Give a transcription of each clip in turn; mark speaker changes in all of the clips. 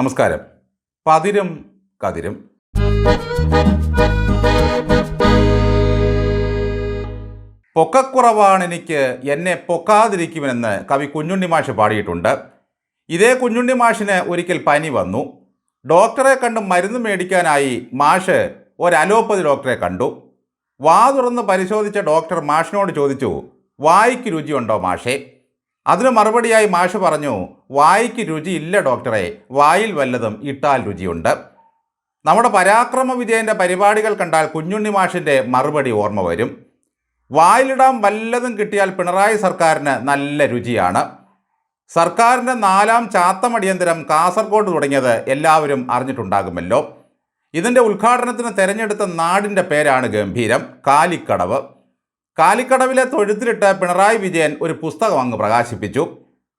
Speaker 1: നമസ്കാരം. പതിരും കതിരും. പൊക്കക്കുറവാണ് എനിക്ക് എന്നെ പൊക്കാതിരിക്കുമെന്ന് കവി കുഞ്ഞുണ്ണി മാഷ് പാടിയിട്ടുണ്ട്. ഇതേ കുഞ്ഞുണ്ണി മാഷിന് ഒരിക്കൽ പനി വന്നു. ഡോക്ടറെ കണ്ട് മരുന്ന് മേടിക്കാനായി മാഷ് ഒരു അലോപ്പതി ഡോക്ടറെ കണ്ടു. വാ തുറന്ന് പരിശോധിച്ച ഡോക്ടർ മാഷിനോട് ചോദിച്ചു വായിക്ക് രുചിയുണ്ടോ മാഷേ? അതിന് മറുപടിയായി മാഷ് പറഞ്ഞു വായിക്ക് രുചിയില്ല ഡോക്ടറെ വായിൽ വല്ലതും ഇട്ടാൽ രുചിയുണ്ട്. നമ്മുടെ പരാക്രമ വിജയന്റെ പരിപാടികൾ കണ്ടാൽ കുഞ്ഞുണ്ണി മാഷിന്റെ മറുപടി ഓർമ്മ വരും. വായിലിടാൻ വല്ലതും കിട്ടിയാൽ പിണറായി സർക്കാരിന് നല്ല രുചിയാണ്. സർക്കാരിന്റെ നാലാം ചാത്തമടിയന്തരം കാസർഗോഡ് തുടങ്ങിയത് എല്ലാവരും അറിഞ്ഞിട്ടുണ്ടാകുമല്ലോ. ഇതിന്റെ ഉദ്ഘാടനത്തിന് തെരഞ്ഞെടുത്ത നാടിന്റെ പേരാണ് ഗംഭീരം കാലിക്കടവ്. കാലിക്കടവിലെ തൊഴുത്തിലിട്ട് പിണറായി വിജയൻ ഒരു പുസ്തകം അങ്ങ് പ്രകാശിപ്പിച്ചു.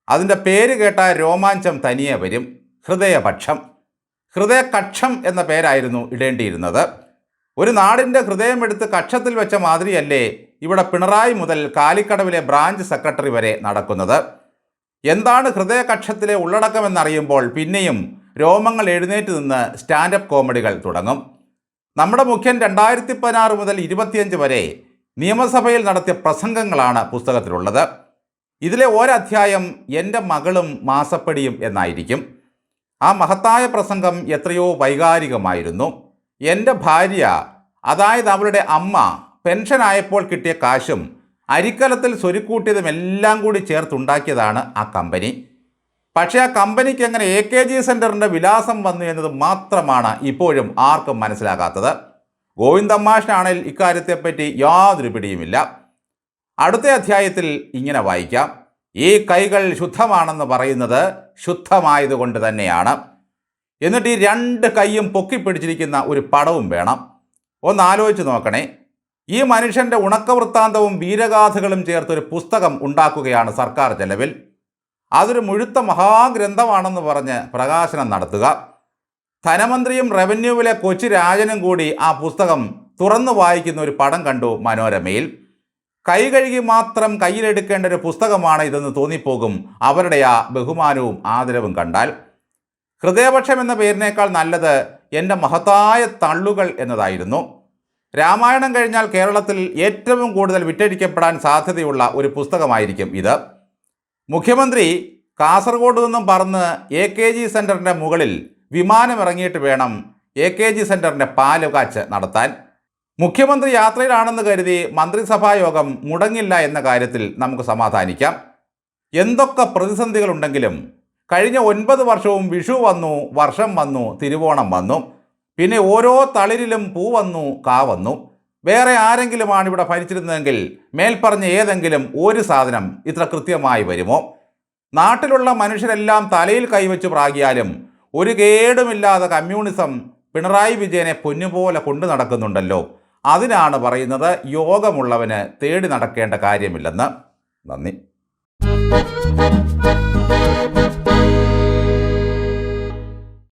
Speaker 1: അതിന്റെ പേര് കേട്ട രോമാഞ്ചം തനിയെ വരും. ഹൃദയപക്ഷം. ഹൃദയകക്ഷം എന്ന പേരായിരുന്നു ഇടേണ്ടിയിരുന്നത്. ഒരു നാടിന്റെ ഹൃദയമെടുത്ത് കക്ഷത്തിൽ വെച്ച മാതിരിയല്ലേ ഇവിടെ പിണറായി മുതൽ കാലിക്കടവിലെ ബ്രാഞ്ച് സെക്രട്ടറി വരെ നടക്കുന്നത്. എന്താണ് ഹൃദയകക്ഷത്തിലെ ഉള്ളടക്കമെന്നറിയുമ്പോൾ പിന്നെയും രോമങ്ങൾ എഴുന്നേറ്റ് നിന്ന് സ്റ്റാൻഡപ്പ് കോമഡികൾ തുടങ്ങും. നമ്മുടെ മുഖ്യൻ രണ്ടായിരത്തി പതിനാറ് മുതൽ ഇരുപത്തിയഞ്ച് വരെ നിയമസഭയിൽ നടത്തിയ പ്രസംഗങ്ങളാണ് പുസ്തകത്തിലുള്ളത്. ഇതിലെ ഒരധ്യായം എന്റെ മകളും മാസപ്പടിയും എന്നായിരിക്കും. ആ മഹത്തായ പ്രസംഗം എത്രയോ വൈകാരികമായിരുന്നു. എന്റെ ഭാര്യ അതായത് അവളുടെ അമ്മ പെൻഷനായപ്പോൾ കിട്ടിയ കാശും അരിക്കലത്തിൽ സ്വരുക്കൂട്ടിയതും എല്ലാം കൂടി ചേർത്തുണ്ടാക്കിയതാണ് ആ കമ്പനി. പക്ഷേ ആ കമ്പനിക്ക് എങ്ങനെ എ കെ ജി സെന്ററിന്റെ വിലാസം വന്നു എന്നത് മാത്രമാണ് ഇപ്പോഴും ആർക്കും മനസ്സിലാകാത്തത്. ഗോവിന്ദമ്മാഷിനാണെങ്കിൽ ഇക്കാര്യത്തെപ്പറ്റി യാതൊരു പിടിയുമില്ല. അടുത്ത അധ്യായത്തിൽ ഇങ്ങനെ വായിക്കാം. ഈ കൈകൾ ശുദ്ധമാണെന്ന് പറയുന്നത് ശുദ്ധമായതുകൊണ്ട് തന്നെയാണ്. എന്നിട്ട് ഈ രണ്ട് കൈയും പൊക്കിപ്പിടിച്ചിരിക്കുന്ന ഒരു പടവും വേണം. ഒന്ന് ആലോചിച്ച് നോക്കണേ. ഈ മനുഷ്യന്റെ ഉണക്കവൃത്താന്തവും വീരഗാഥകളും ചേർത്തൊരു പുസ്തകം ഉണ്ടാക്കുകയാണ് സർക്കാർ ചെലവിൽ. അതൊരു മുഴുത്ത മഹാഗ്രന്ഥമാണെന്ന് പറഞ്ഞ് പ്രകാശനം നടത്തുക. ധനമന്ത്രിയും റവന്യൂവിലെ കൊച്ചു രാജനും കൂടി ആ പുസ്തകം തുറന്നു വായിക്കുന്ന ഒരു പടം കണ്ടു മനോരമയിൽ. കൈ കഴുകി മാത്രം കയ്യിലെടുക്കേണ്ട ഒരു പുസ്തകമാണ് ഇതെന്ന് തോന്നിപ്പോകും അവരുടെ ആ ബഹുമാനവും ആദരവും കണ്ടാൽ. ഹൃദയപക്ഷം എന്ന പേരിനേക്കാൾ നല്ലത് എന്റെ മഹത്തായ തള്ളുകൾ എന്നതായിരുന്നു. രാമായണം കഴിഞ്ഞാൽ കേരളത്തിൽ ഏറ്റവും കൂടുതൽ വിറ്റഴിക്കപ്പെടാൻ സാധ്യതയുള്ള ഒരു പുസ്തകമായിരിക്കും ഇത്. മുഖ്യമന്ത്രി കാസർഗോഡ് നിന്നും പറന്ന് എ കെ ജി സെന്ററിന്റെ മുകളിൽ വിമാനം ഇറങ്ങിയിട്ട് വേണം എ കെ ജി സെന്ററിന്റെ പാലുകാച്ച് നടത്താൻ. മുഖ്യമന്ത്രി യാത്രയിലാണെന്ന് കരുതി മന്ത്രിസഭാ യോഗം മുടങ്ങില്ല എന്ന കാര്യത്തിൽ നമുക്ക് സമാധാനിക്കാം. എന്തൊക്കെ പ്രതിസന്ധികളുണ്ടെങ്കിലും കഴിഞ്ഞ ഒൻപത് വർഷവും വിഷു വന്നു വർഷം വന്നു തിരുവോണം വന്നു. പിന്നെ ഓരോ തളിരിലും പൂ വന്നു കാ വന്നു. വേറെ ആരെങ്കിലുമാണ് ഇവിടെ ഭരിച്ചിരുന്നതെങ്കിൽ മേൽപ്പറഞ്ഞ ഏതെങ്കിലും ഒരു സാധനം ഇത്ര കൃത്യമായി വരുമോ? നാട്ടിലുള്ള മനുഷ്യരെല്ലാം തലയിൽ കൈവച്ച് പ്രാകിയാലും ഒരു കേടുമില്ലാതെ കമ്മ്യൂണിസം പിണറായി വിജയനെ പൊന്നുപോലെ കൊണ്ടു നടക്കുന്നുണ്ടല്ലോ. അതിനാണ് പറയുന്നത് യോഗമുള്ളവന് തേടി നടക്കേണ്ട കാര്യമില്ലെന്ന്. നന്ദി.